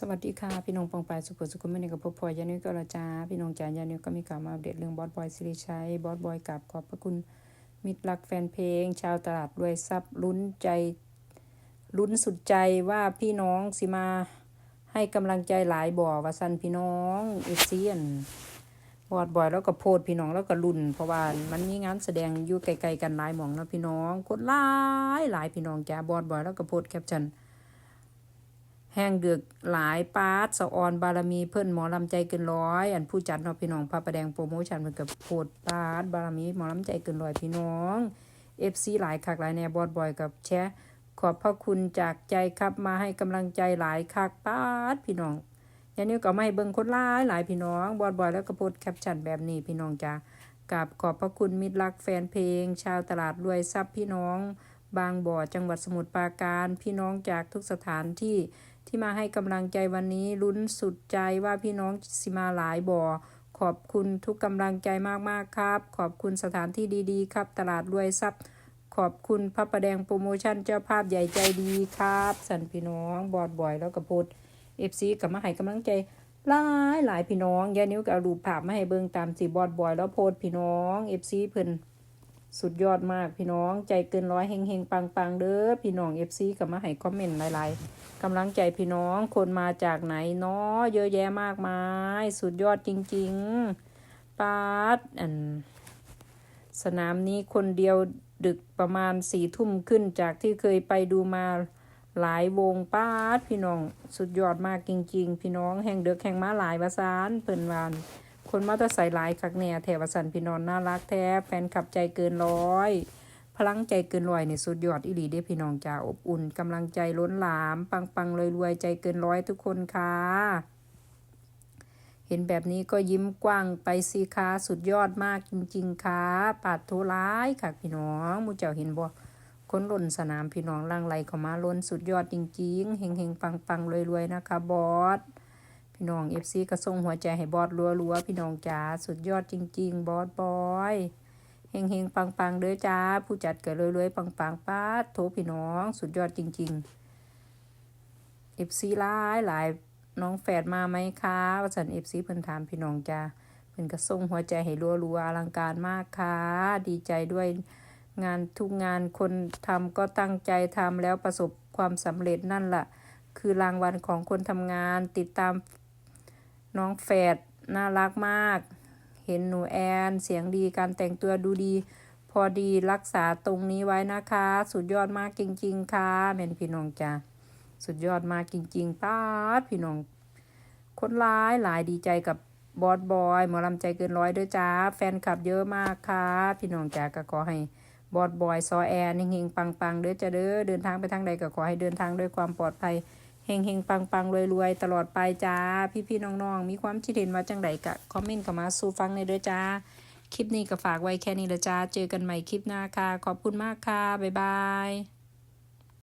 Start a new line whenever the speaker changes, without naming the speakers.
สวัสดีค่ะ พี่น้องปองปายสุขสุขไม่ในกับพบพลอยยานิวก็ละจ้าพี่น้องจ๋ายานิวก็มีข่าวมาอัปเดตเรื่องบอสบอยสิริชัยบอสบอยกับขอบพระคุณมิตรรักแฟนเพลง ชาวตลาดรวยทรัพย์ลุ้นใจลุ้นสุดใจว่าพี่น้องสิมาให้กำลังใจหลายบ่อว่าสันพี่น้องเอฟซียนบอสบอยแล้วก็โพดพี่น้องแล้วก็ลุ้นเพราะว่ามันมีงานแสดงอยู่ไกลๆกันหลายหมองเนาะพี่น้องกดหลายหลายพี่น้องจ้าบอสบอยแล้วก็โพดแคปชั่น แห้งเดือกหลายปาดสะออนบารมีเพิ่นหมอลำใจเกินร้อยอันผู้จัดเนาะพี่น้องพระประแดงโปรโมชั่นมันกับโพดปาดบารมีหมอลำใจเกินร้อยพี่น้องเอฟซีหลายคักหลายแนวบอดบอยกับแชร์ขอบพระคุณจากใจครับมาให้กำลังใจหลายคักปาดพี่น้องยันนี้ก็ไม่เบิ่งคนหลายหลายพี่น้องบอดบอยแล้วก็โพดแคปชั่นแบบนี้พี่น้องจ้ากับขอบพระคุณมิตรรักแฟนเพลง ชาวตลาดรวยทรัพย์พี่น้อง บางบ่อจังหวัดสมุทรปราการ พี่น้องจากทุกสถานที่ที่มาให้กำลังใจวันนี้ลุ้นสุดใจว่าพี่น้องสิมาหลายบ่อ ขอบคุณทุกกำลังใจมากๆครับ ขอบคุณสถานที่ดีๆ ครับ ตลาดรวยทรัพย์ ขอบคุณพระประแดงโปรโมชั่นเจ้าภาพใหญ่ใจดีครับ สันพี่น้องบอดบ่อยแล้วก็โพดเอฟซีกับมาให้กำลังใจหลายหลายพี่น้องยานิ้วก็เอารูปภาพมาให้เบิ่งตามสีบอดบ่อยแล้วโพดพี่น้องเอฟซีเพิ่น สุดยอดมากพี่น้องใจเกินร้อยเฮงเฮงปังปังเด้อพี่น้องเอฟซีกับมาให้คอมเมนต์หลายๆกำลังใจพี่น้องคนมาจากไหนเนาะเยอะแยะมากมาย สุดยอดจริง ๆปาดอันสนามนี้คนเดียวดึกประมาณสี่ทุ่มขึ้นจากที่เคยไปดูมาหลายวงปาดพี่น้อง สุดยอดมากจริง ๆ พี่น้องแห่งเดือกแห่งมาหลายประสานเพิ่นวาน คนมาแตะใส่หลายคักแน่แถวสันพี่นอนน่ารักแท้แฟนขับใจเกินร้อยพลังใจเกินร้อยนี่สุดยอดอีหลีเด้พี่น้องจ้าอบอุ่นกำลังใจล้นหลาม ปังปังรวยรวยใจเกินร้อยทุกคนค่ะ เห็นแบบนี้ก็ยิ้มกว้างไปสิคะสุดยอดมากจริง ๆค่ะปาดโทร้ายค่ะพี่น้องมูเจ้าเห็นบ่คนล้นสนามพี่น้องล่างไหลเข้ามาล้นสุดยอดจริงๆเฮงเฮงปังปังรวยรวยนะคะบอส พี่น้องเอฟซีก็ส่งหัวใจให้บอสรัวๆ พี่น้องจ๋าสุดยอดจริง ๆ บอสบอยเฮงเฮงปังปังๆเด้อจ้า ผู้จัดก็รวยๆ ปังปังๆป้าดโถพี่น้อง สุดยอดจริงๆเอฟซีหลายหลายน้องแฝดมาไหมคะว่าสันเอฟซีเพิ่นถามพี่น้องจ้าเพิ่นก็ส่งหัวใจให้รัวๆอลังการมากค่ะ ดีใจด้วยงานทุกงานคนทำก็ตั้งใจทำแล้วประสบความสำเร็จนั่นล่ะ คือรางวัลของคนทำงานติดตาม น้องแฝดน่ารักมาก เห็นหนูแอนเสียงดีการแต่งตัวดูดี พอดีรักษาตรงนี้ไว้นะคะ สุดยอดมากจริง ๆ ค่ะแม่นพี่น้องจ้าสุดยอดมากจริง ๆป้าดพี่น้อง คนร้ายหลายดีใจกับบอสบอยหมอลำใจเกินร้อยด้วยจ้า แฟนคลับเยอะมากค่ะ พี่น้องจ้าก็ขอให้บอสบอยซอแอนเฮงๆปังๆเด้อจ้าเด้อเดินทางไปทางใดก็ขอให้เดินทางด้วยความปลอดภัย เฮงเฮงปังปังรวยรวยตลอดไปจ้า พี่พี่น้องน้องมีความคิดเห็นว่าจังไดกะคอมเมนต์กับมาสู่ฟังในเด้อจ้า คลิปนี้ก็ฝากไว้แค่นี้ละจ้า เจอกันใหม่คลิปหน้าค่ะ ขอบคุณมากค่ะ บ๊ายบาย